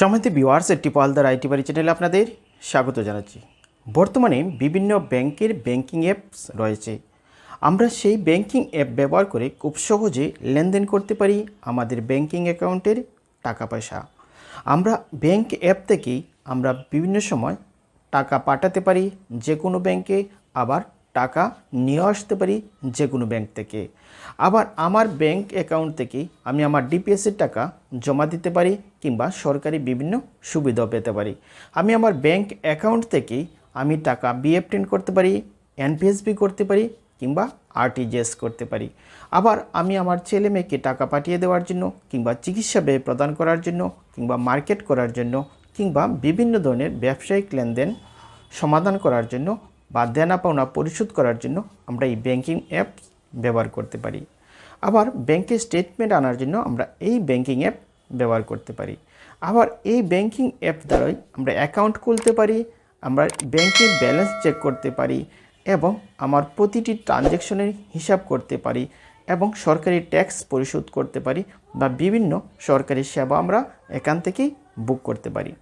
সমিতি বিওয়ার্স টিপালদার আইটি বাড়ি চ্যানেলে আপনাদের স্বাগত জানাচ্ছি। বর্তমানে বিভিন্ন ব্যাংকের ব্যাংকিং অ্যাপস রয়েছে। আমরা সেই ব্যাংকিং অ্যাপ ব্যবহার করে খুব সহজে লেনদেন করতে পারি আমাদের ব্যাংকিং অ্যাকাউন্টের টাকা পয়সা। আমরা ব্যাংক অ্যাপ থেকেই আমরা বিভিন্ন সময় টাকা পাঠাতে পারি যে কোনো ব্যাংকে আবার টাকা নিয়ে আসতে পারি যে কোনো ব্যাংক থেকে। আবার আমার ব্যাংক অ্যাকাউন্ট থেকে আমি আমার ডিপিএসের টাকা জমা দিতে পারি কিংবা সরকারি বিভিন্ন সুবিধাও পেতে পারি। আমি আমার ব্যাংক অ্যাকাউন্ট থেকে আমি টাকা বিএফটিন করতে পারি এনপিএসবি করতে পারি কিংবা আরটিজিএস করতে পারি। আবার আমি আমার ছেলে মেয়েকে টাকা পাঠিয়ে দেওয়ার জন্য কিংবা চিকিৎসা ব্যয় প্রদান করার জন্য কিংবা মার্কেট করার জন্য কিংবা বিভিন্ন ধরনের ব্যবসায়িক লেনদেন সমাধান করার জন্য বা দেনা পাওনা পরিশোধ করার জন্য আমরা এই ব্যাংকিং অ্যাপ ব্যবহার করতে পারি। আবার ব্যাংকের স্টেটমেন্ট আনার জন্য আমরা এই ব্যাংকিং অ্যাপ ব্যবহার করতে পারি। আবার এই ব্যাংকিং অ্যাপ দ্বারাই আমরা অ্যাকাউন্ট খুলতে পারি, আমরা ব্যাংকের ব্যালেন্স চেক করতে পারি এবং আমার প্রতিটি ট্রানজ্যাকশনের হিসাব করতে পারি এবং সরকারি ট্যাক্স পরিশোধ করতে পারি বা বিভিন্ন সরকারি সেবা আমরা এখান থেকেই বুক করতে পারি।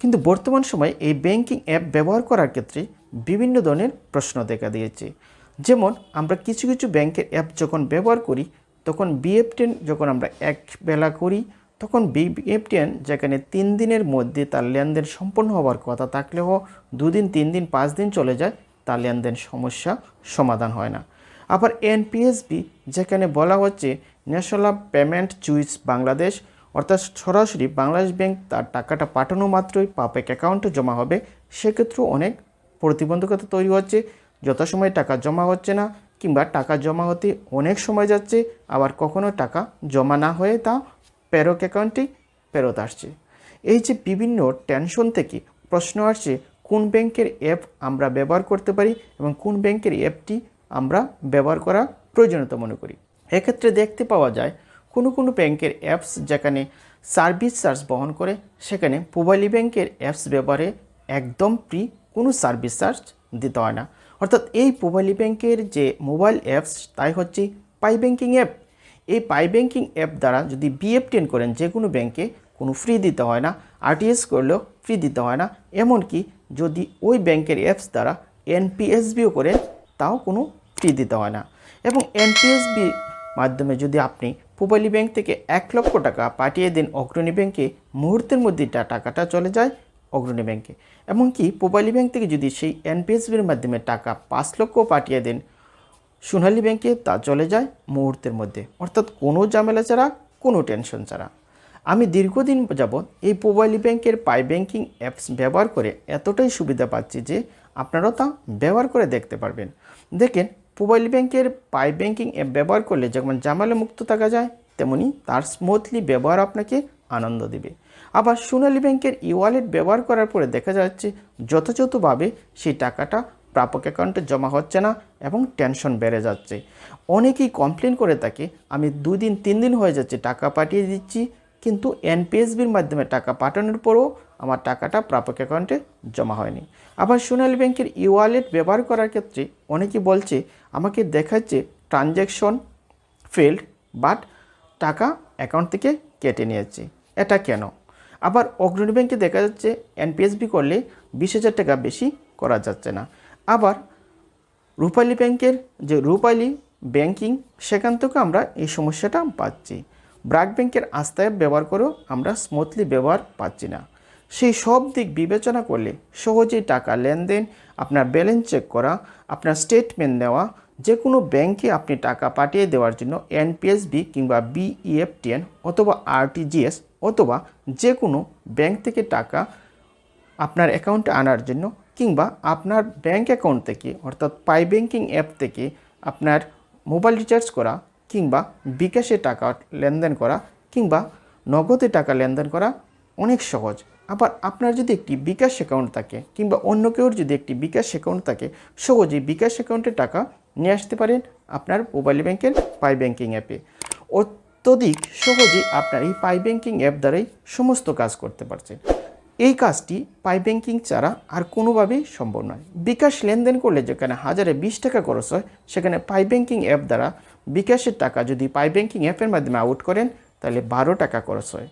কিন্তু বর্তমান সময়ে এই ব্যাংকিং অ্যাপ ব্যবহার করার ক্ষেত্রে বিভিন্ন ধরনের প্রশ্ন দেখা দিয়েছে। যেমন, আমরা কিছু কিছু ব্যাংকের অ্যাপ যখন ব্যবহার করি, তখন বিএফটেন যখন আমরা এক বেলা করি, তখন বিএফটেন যেখানে তিন দিনের মধ্যে তার লেনদেন সম্পন্ন হওয়ার কথা থাকলেও দুদিন, তিন দিন, পাঁচ দিন চলে যায়, তার লেনদেন সমস্যা সমাধান হয় না। আবার এনপিএসবি যেখানে বলা হচ্ছে ন্যাশনাল পেমেন্ট চুইস বাংলাদেশ অর্থাৎ সরাসরি বাংলাদেশ ব্যাংক তার টাকাটা পাঠানো মাত্রই পাপেক অ্যাকাউন্টে জমা হবে, সেক্ষেত্রেও অনেক প্রতিবন্ধকতা তৈরি হচ্ছে, যথাসময়ে টাকা জমা হচ্ছে না কিংবা টাকা জমা হতে অনেক সময় যাচ্ছে, আবার কখনো টাকা জমা না হয়ে তা প্যারক অ্যাকাউন্টেই ফেরত আসছে। এই যে বিভিন্ন টেনশন থেকে প্রশ্ন আসছে, কোন ব্যাংকের অ্যাপ আমরা ব্যবহার করতে পারি এবং কোন ব্যাংকের অ্যাপটি আমরা ব্যবহার করা প্রয়োজনীয়তা মনে করি। এক্ষেত্রে দেখতে পাওয়া যায়, কোনো কোনো ব্যাংকের অ্যাপস যেখানে সার্ভিস চার্জ বহন করে, সেখানে মোবাইলি ব্যাংকের অ্যাপস ব্যবহারে একদম ফ্রি কোনো সার্ভিস চার্জ দিতে হয় না। অর্থাৎ এই মোবাইলি ব্যাংকের যে মোবাইল অ্যাপস, তাই হচ্ছে পাই ব্যাংকিং অ্যাপ। এই পাই ব্যাংকিং অ্যাপ দ্বারা যদি বিএফটেন করেন, যে কোনো ব্যাংকে কোনো ফ্রি দিতে হয় না আরটিএস করলেও ফ্রি দিতে হয় না। এমনকি যদি ওই ব্যাংকের অ্যাপস দ্বারা এনপিএসবিও করেন, তাও কোনো ফ্রি দিতে হয় না। এবং এনপিএসবি মাধ্যমে যদি আপনি পুবালি ব্যাংক থেকে এক লক্ষ টাকা পাঠিয়ে দেন, অগ্রণী ব্যাংকে মুহূর্তের মধ্যে টাকাটা চলে যায়। অগ্রণী ব্যাংকে। এমনকি পুবালি ব্যাংক থেকে যদি সেই এনপিএসবির মাধ্যমে টাকা পাঁচ লক্ষ পাঠিয়ে দেন, সোনালী ব্যাংকে তা চলে যায় মুহূর্তের মধ্যে। অর্থাৎ কোনো ঝামেলা ছাড়া, কোনো টেনশন ছাড়া। আমি দীর্ঘদিন যাবৎ এই মোবাইল ব্যাংকের পাই ব্যাংকিং অ্যাপস ব্যবহার করে এতটাই সুবিধা পাচ্ছি যে আপনারাও তা ব্যবহার করে দেখতে পারবেন। দেখেন মোবাইল ব্যাংকের পাই ব্যাংকিং অ্যাপ ব্যবহার করলে যেমন জামালে মুক্ত থাকা যায়, তেমনি তার স্মুথলি ব্যবহার আপনাকে আনন্দ দেবে। আবার সোনালী ব্যাংকের ই ওয়ালেট ব্যবহার করার পরে দেখা যাচ্ছে, যথাযথভাবে সেই টাকাটা প্রাপক অ্যাকাউন্টে জমা হচ্ছে না এবং টেনশন বেড়ে যাচ্ছে। অনেকেই কমপ্লেন করে থাকে, আমি দুদিন তিন দিন হয়ে যাচ্ছে টাকা পাঠিয়ে দিচ্ছি, কিন্তু এনপিএসবির মাধ্যমে টাকা পাঠানোর পরও আমার টাকাটা প্রাপক অ্যাকাউন্টে জমা হয়নি। আবার সোনালী ব্যাংকের ই ওয়ালেট ব্যবহার করার ক্ষেত্রে অনেকে বলছে, আমাকে দেখাচ্ছে ট্রানজ্যাকশন ফেল্ড, বাট টাকা অ্যাকাউন্ট থেকে কেটে নিয়েছে। এটা কেন? আবার অগ্রণী ব্যাংকে দেখা যাচ্ছে এনপিএসবি করলে বিশ হাজার টাকা বেশি করা যাচ্ছে না। আবার রূপালী ব্যাংকের যে রূপালী ব্যাংকিং, সেখান থেকে আমরা এই সমস্যাটা পাচ্ছি। ব্রাক ব্যাংকের আস্থায় ব্যবহার করেও আমরা স্মুথলি ব্যবহার পাচ্ছি না। সেই সব দিক বিবেচনা করলে সহজেই টাকা লেনদেন, আপনার ব্যালেন্স চেক করা, আপনার স্টেটমেন্ট নেওয়া যে কোনো ব্যাংকে আপনি টাকা পাঠিয়ে দেওয়ার জন্য এনপিএসবি কিংবা বিইএফটিএন অথবা আরটিজিএস অথবা যে কোনো ব্যাংক থেকে টাকা আপনার অ্যাকাউন্টে আনার জন্য কিংবা আপনার ব্যাংক অ্যাকাউন্ট থেকে, অর্থাৎ পাই ব্যাংকিং অ্যাপ থেকে আপনার মোবাইল রিচার্জ করা কিংবা বিকাশে টাকা লেনদেন করা কিংবা নগদে টাকা লেনদেন করা অনেক সহজ। আবার আপনার যদি একটি বিকাশ অ্যাকাউন্ট থাকে কিংবা অন্য কেউর যদি একটি বিকাশ অ্যাকাউন্ট থাকে, সহজেই বিকাশ অ্যাকাউন্টে টাকা নিয়ে আসতে পারেন আপনার মোবাইল ব্যাংকের পাই ব্যাংকিং অ্যাপে অত্যধিক সহজেই আপনার এই পাই ব্যাংকিং অ্যাপ দ্বারাই সমস্ত কাজ করতে পারছেন। এই কাজটি পাই ব্যাংকিং ছাড়া আর কোনোভাবেই সম্ভব নয়। বিকাশ লেনদেন করলে যেখানে হাজারে বিশ টাকা খরচ হয়, সেখানে পাই ব্যাংকিং অ্যাপ দ্বারা বিকাশের টাকা যদি পাই ব্যাংকিং অ্যাপের মাধ্যমে আউট করেন, তাহলে বারো টাকা খরচ হয়।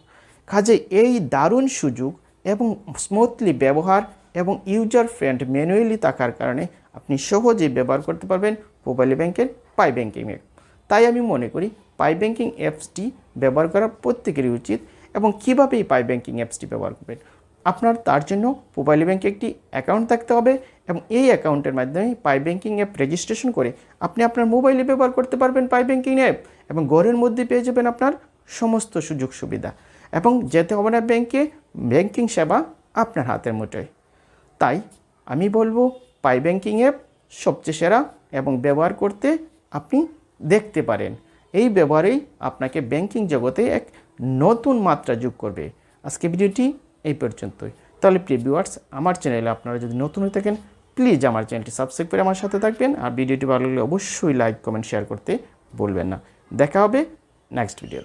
কাজে এই দারুণ সুযোগ এবং স্মুথলি ব্যবহার এবং ইউজার ফ্রেন্ড ম্যানুয়ালি থাকার কারণে আপনি সহজেই ব্যবহার করতে পারবেন মোবাইল ব্যাংকের পাই ব্যাংকিং অ্যাপ। তাই আমি মনে করি পাই ব্যাংকিং অ্যাপসটি ব্যবহার করা প্রত্যেকেরই উচিত এবং কীভাবে এই পাই ব্যাংকিং অ্যাপসটি ব্যবহার করবেন? আপনার তার জন্য মোবাইল ব্যাংকে একটি অ্যাকাউন্ট থাকতে হবে এবং এই অ্যাকাউন্টের মাধ্যমে পাই ব্যাংকিং অ্যাপ রেজিস্ট্রেশন করে আপনি আপনার মোবাইলে ব্যবহার করতে পারবেন পাই ব্যাংকিং অ্যাপ এবং ঘরের মধ্যে পেয়ে যাবেন আপনার সমস্ত সুযোগ সুবিধা এবং যেতে হবে না ব্যাংকে, ব্যাংকিং সেবা আপনার হাতের মুঠোয়। তাই আমি বলব পাই ব্যাংকিং অ্যাপ সবচেয়ে সেরা এবং ব্যবহার করতে আপনি দেখতে পারেন। এই ব্যবহারেই আপনাকে ব্যাংকিং জগতে এক নতুন মাত্রা যোগ করবে। আজকে ভিডিওটি এই পর্যন্তই। তাহলে প্রিয় ভিউয়ার্স আমার চ্যানেলে আপনারা যদি নতুন হয়ে থাকেন প্লিজ আমার চ্যানেলটি সাবস্ক্রাইব করে আমার সাথে থাকবেন। আর ভিডিওটি ভালো লাগলে অবশ্যই লাইক কমেন্ট শেয়ার করতে বলবেন না। দেখা হবে নেক্সট ভিডিও